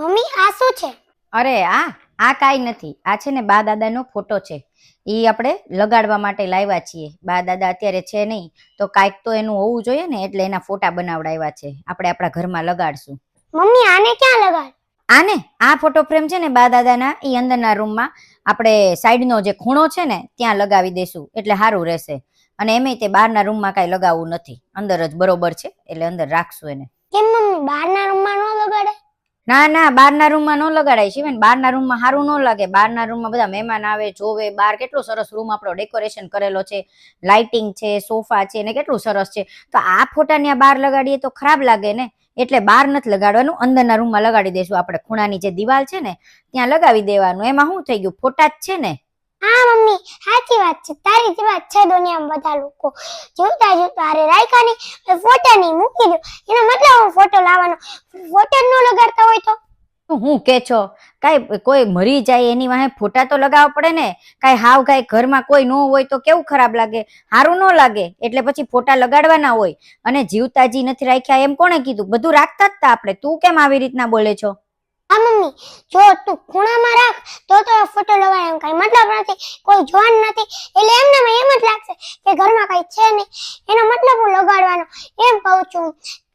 Mummy આ શું છે? અરે આ આ કાંઈ નથી. આ છે ને બા દાદાનો ફોટો છે. એ આપણે લગાડવા માટે લાવ્યા છીએ. બા દાદા અત્યારે છે નહીં તો કાંઈક તો એનું હોવું જોઈએ ને એટલે એના ફોટા બનાવડાવ્યા છે. આપણે આપણા ઘરમાં લગાડશું. મમ્મી આને ક્યાં લગાડ? આને? આ ફોટો ફ્રેમ છે ને બા દાદાના એ અંદરના રૂમમાં આપણે સાઈડનો જે ખૂણો છે ને ત્યાં લગાવી દેશું એટલે સારું રહેશે. અને એમેય તે બહારના રૂમમાં કાંઈ લગાવવું નથી. અંદર જ બરોબર છે એટલે અંદર રાખશું એને. કેમ મમ્મી બહારના રૂમમાં ન લગાડે? ના ના બહારના રૂમમાં ન લગાડાય શિવેન. બહારના રૂમમાં સારું ન લાગે. બહારના રૂમમાં બધા મહેમાન આવે, જોવે. બહાર કેટલો સરસ રૂમ આપણો ડેકોરેશન કરેલો છે. લાઇટિંગ છે, સોફા છે ને કેટલું સરસ છે. તો આ ફોટાને આ બહાર લગાડીએ તો ખરાબ લાગે ને? એટલે બહાર નથી લગાડવાનું, અંદરના રૂમમાં લગાડી દઈશું આપણે. ખૂણાની જે દિવાલ છે ને, ત્યાં લગાવી દેવાનું. એમાં શું થઈ ગયું? ફોટા જ છે ને? હા, મમ્મી. સાચી વાત છે. તારી જેવા છે દુનિયામાં બધા લોકો. જોતા જોતા અરે રાયકાની ફોટા નહીં મૂકી દો. એનો મતલબ હું ફોટો લાવવાનો. ફોટો ન લગાડતા હોય તો? હું કે છો? કાંઈ કોઈ મરી જાય એની વાહે ફોટા તો લગાવવા પડે ને? કાંઈ હાવ કાંઈ ઘરમાં કોઈ ન હોય તો કેવું ખરાબ લાગે? સારું ન લાગે. એટલે પછી ફોટા લગાડવાના હોય. અને જીવતાજી નથી રાખ્યા એમ કોણે કીધું? બધું રાખતા જ તા આપણે. તું કેમ આવી રીતના બોલે છો? હા, મમ્મી. જો તું ખૂણામાં રાખ, તો તો ફોટો લવાય એમ કઈ મતલબ નથી. કોઈ જોવાનું નથી. એટલે એમને એમ જ લાગશે કે ઘરમાં કઈ છે નહીં. એનો મતલબ હું લગાડવાનો એમ કહું છું.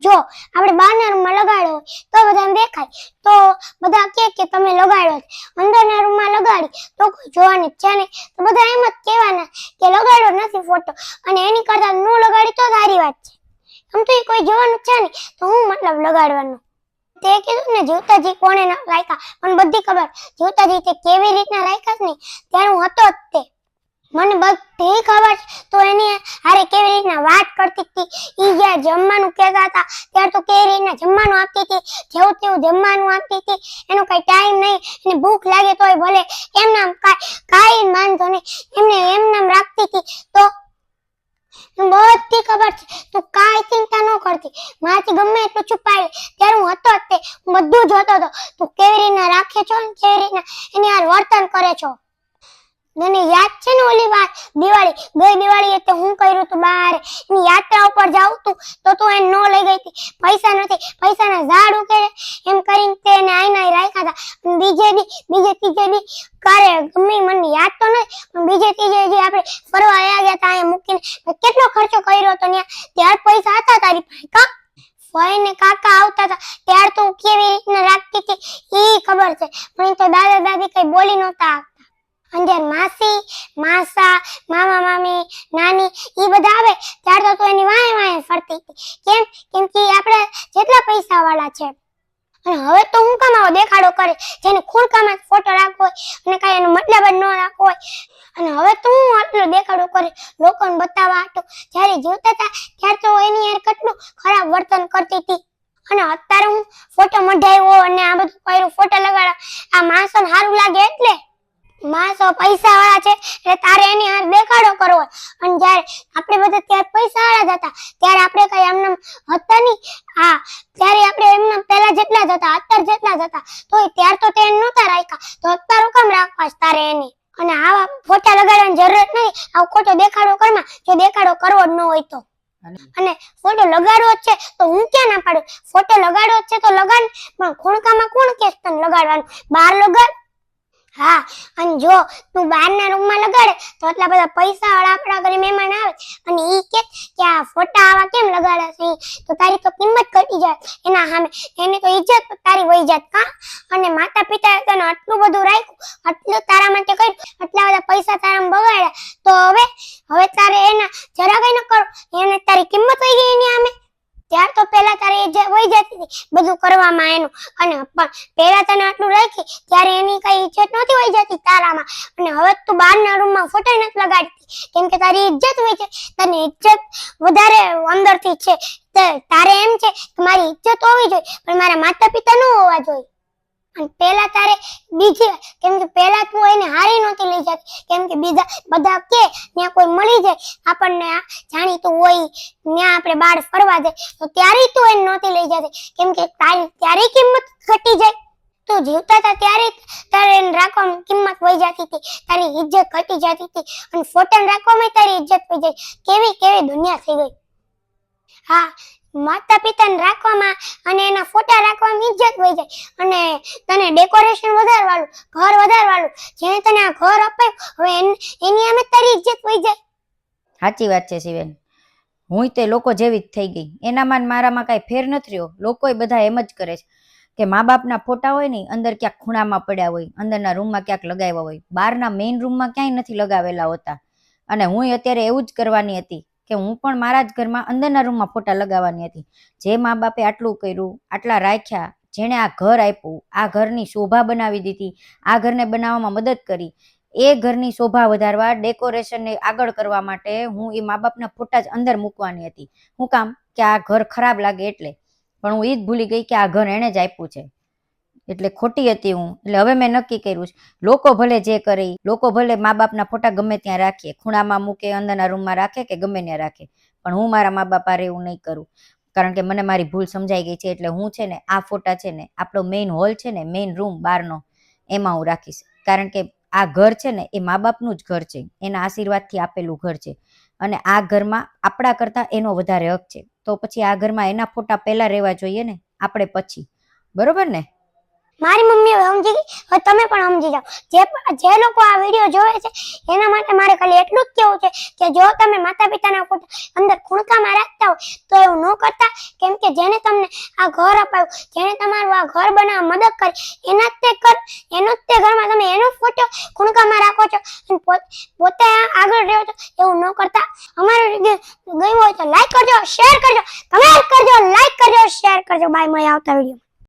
જો, આપણે બહારના રૂમમાં લગાડ્યો હોય, તો બધાને દેખાય. તો બધા કહે કે તમે લગાડ્યો છે અંદરના રૂમમાં લગાડી, તો કોઈ જોવાની છે નહીં. તો બધા એમ જ કહેવાના કે લગાડ્યો નથી ફોટો અને એની કરતા ન લગાડી તો સારી વાત છે. આમ તો એ કોઈ જોવાનું છે નહીં. તો હું મતલબ લગાડવાનો? તે કીધું ને જીવતાજી કોણે રાખ્યા. મને બધી ખબર. જીવતાજી તે કેવી રીતના રાખ્યા ને? ત્યાં હું હતો તે. મને બધી ખબર તો એની હારે કેવી રીતના વાત કરતી હતી? ઈ જ્યાં જમવાનું કહેતા હતા ત્યારે તો કેવી રીતના જમવાનું આપતી હતી? જેવું તેવું જમવાનું આપતી હતી? એનો કઈ ટાઈમ નહીં. એને ભૂખ લાગે તોય ભલે. એમ નામ કાંઈ કાંઈ માનતો નહીં. એમને એમ નામ રાખતી હતી તો બધી ખબર છે તું કાંઈ ચિંતા ન કરતી મારાથી ગમે એટલું છુપાય ત્યારે હું હતો જ તે. બધું જોતો હતો. તું કેવી રીતના રાખે છો ને? કેવી રીતના એની હાર વર્તન કરે છો. મને યાદ છે ને ઓલી વાર દિવાળી? ગઈ દિવાળી તે હું કર્યું તું બહારની યાત્રા ઉપર જાઉં તું, તો તું એને નો લઈ ગઈ હતી. પૈસા નથી, પૈસાના ઝાડ ઉકેલે એમ કરીને તેને આઈના રાખ્યા હતા. બીજે દી, બીજે ત્રીજે દી કરે ગમે મને યાદ તો નથી પણ બીજે ત્રીજે દી આપણે ફરવા આવ્યા ગયા હતા અહીંયા મૂકીને કેટલો ખર્ચો કર્યો હતો ત્યાં? ત્યાર પૈસા હતા તારી પાસે કા? ભાઈ ને કાકા આવતા હતા. ત્યાર તો કેવી રીતના રાખતી હતી? એ ખબર છે. પણ તો દાદા દાદી કઈ બોલી નહોતા. અને માસી, માસા, મામા, મામી, નાની એ બધા આવે, ત્યાર તો તું એની વાય વાય ફરતી હતી. કેમ? કેમ કે આપણે જેટલા પૈસા વાળા છે. અને હવે તો હું કમાવો દેખાડો કરે, જેને ખુરકામાં ફોટો રાખવો હોય, અને કાંઈ એનો મતલબ જ ન રાખવો હોય. અને હવે તો હું આટલો દેખાડો કરે, લોકોને બતાવવા હતો જ્યારે જીવતા હતા, ત્યારે તો એની યાર કેટલું ખરાબ વર્તન કરતી હતી. અને અત્યારે હું ફોટો મઢાવ્યો અને આ બધું કર્યું ફોટો લગાડા આ માણસોને સારું લાગે એટલે માણસો પૈસા વાળા છે એટલે તારે એની હાથ દેખાડો કરવો અને જ્યારે આપણે બધા ત્યારે પૈસા વાળા હતા ત્યારે આપણે કઈ એમને હતા નહીં. હા ત્યારે આપણે એમને પહેલા જેટલા જ હતા અત્યારે જેટલા જ હતા. તો ત્યાર તો તેને નહોતા રાખ્યા. તો અત્યારે કેમ રાખવા તારે એની? અને આવા ફોટા લગાડવાની જરૂરત નહીં. આવો ખોટો દેખાડો કરમાં જો દેખાડો કરવો જ ન હોય તો. અને? ફોટો લગાડવો છે તો હું ક્યાં ના પાડું? ફોટો લગાડવો છે તો લગાડ પણ ખૂણકામાં કોણ કેસ તને લગાડવાનું? બહાર લગાડ. હા, અને જો તું બહારના રૂમમાં લગાડે, તો આટલા બધા પૈસા વાળા આપણા ઘરે મહેમાન આવે. અને ઈ કે કે આ ફોટા આવા કેમ લગાડે છે? તો તારી તો કિંમત ઘટી જાય. એના સામે એની તો ઇજ્જત તારી વહી જાત કા? અને માતા પિતાએ તને આટલું બધું રાખ્યું, આટલું તારા માટે કર્યું, આટલા બધા પૈસા તારા બગાડ્યા, તો હવે હવે તારે એના જરા કઈ ન કરો. એને તારી કિંમત વહી ગઈ એની સામે. ત્યાર તો પહેલા તારે એ વહી જતી હતી બધું કરવામાં એનું અને પણ પહેલા તને આટલું રાખી, ત્યારે એની કઈ ઇજ્જત નહોતી વહી જતી તારામાં. અને હવે તું બહારના રૂમમાં ફોટો નથી લગાડતી. કેમ કે તારી ઇજ્જત હોય છે. તને ઇજ્જત વધારે અંદરથી છે. તારે એમ છે કે મારી ઇજ્જત હોવી જોઈએ, પણ મારા માતા પિતા ન હોવા જોઈએ. અને પેલા તારે બીજી, કેમ કે પેલા તું એને હારી નહોતી લઈ જતી. કેમ કે બીજા બધા કે ત્યાં કોઈ મળી જાય. આપણને જાણીતું હોય, ત્યાં આપણે બહાર ફરવા જાય, તો ત્યારે તું એને નહોતી લઈ જતી. કેમ કે તારી ત્યારે કિંમત ઘટી જાય. તું જીવતા હતા ત્યારે તારે એને રાખવામાં કિંમત વહી જતી હતી. તારી ઇજ્જત ઘટી જતી હતી. અને ફોટો રાખવામાં તારી ઇજ્જત વહી જાય. કેવી કેવી દુનિયા થઈ ગઈ. હા માતા પિતાને રાખવામાં અને એના ફોટા રાખવામાં ઇજ્જત વહી જાય. અને તને ડેકોરેશન વધારવાળું ઘર વધારવાળું જેને તને આ ઘર અપાયું હવે એની આમે તારી ઇજ્જત વહી જાય. સાચી વાત છે શિવેન. હું તે લોકો જેવી જ થઈ ગઈ. એનામાં મારામાં કાંઈ ફેર નથી રહ્યો. લોકોય બધા એમ જ કરે છે કે મા બાપના ફોટા હોય ને અંદર ક્યાંક ખૂણામાં પડ્યા હોય, અંદરના રૂમમાં ક્યાંક લગાવ્યા હોય. બહારના મેઇન રૂમમાં ક્યાંય નથી લગાવેલા હોતા. અને હું અત્યારે એવું જ કરવાની હતી. કે હું પણ મારા જ ઘરમાં અંદરના રૂમમાં ફોટા લગાવવાની હતી. જે મા બાપે આટલું કર્યું, આટલા રાખ્યા, જેણે આ ઘર આપ્યું, આ ઘરની શોભા બનાવી દીધી, આ ઘરને બનાવવામાં મદદ કરી. એ ઘરની શોભા વધારવા, ડેકોરેશનને આગળ કરવા માટે હું એ મા બાપના ફોટા જ અંદર મૂકવાની હતી. હું કામ કે આ ઘર ખરાબ લાગે એટલે. પણ હું એ જ ભૂલી ગઈ કે આ ઘર એણે જ આપ્યું છે. એટલે ખોટી હતી હું. એટલે હવે મેં નક્કી કર્યું છે. લોકો ભલે જે કરે લોકો ભલે મા બાપના ફોટા ગમે ત્યાં રાખીએ ખૂણામાં મૂકે, અંદરના રૂમમાં રાખે કે ગમે ત્યાં રાખે. પણ હું મારા મા બાપ આરે એવું નહીં કરું. કારણ કે મને મારી ભૂલ સમજાઈ ગઈ છે એટલે હું છે ને, આ ફોટા છે ને, આપણો મેઇન હોલ છે ને મેઇન રૂમ બહારનો, એમાં હું રાખીશ. કારણ કે આ ઘર છે ને, એ મા બાપનું જ ઘર છે. એના આશીર્વાદથી આપેલું ઘર છે. અને આ ઘરમાં આપણા કરતાં એનો વધારે હક છે. તો પછી આ ઘરમાં એના ફોટા પહેલા રહેવા જોઈએ ને, આપણે પછી. બરોબર ને? મારી મમ્મી સમજી ગઈ? હવે તમે પણ સમજી જાઓ. જે જે લોકો આ વીડિયો જોવે છે, એના માટે મારે ખાલી એટલું જ કહેવું છે કે જો તમે માતા પિતાના ફોટા અંદર ખૂણકામાં રાખતા હોય, તો એવું ન કરતા. કેમ કે જેને તમને આ ઘર અપાયું, જેને તમારું આ ઘર બનાવવા મદદ કરી, એના જ તે કર એનો જ તે ઘરમાં તમે એનો ફોટો ખૂણકામાં રાખો છો અને પોતે આગળ રહ્યો છો, એવું ન કરતા. અમારો ગયું હોય તો લાઈક કરજો શેર કરજો કમેન્ટ કરજો લાઈક કરજો શેર કરજો. બાય મય આવતા વીડિયો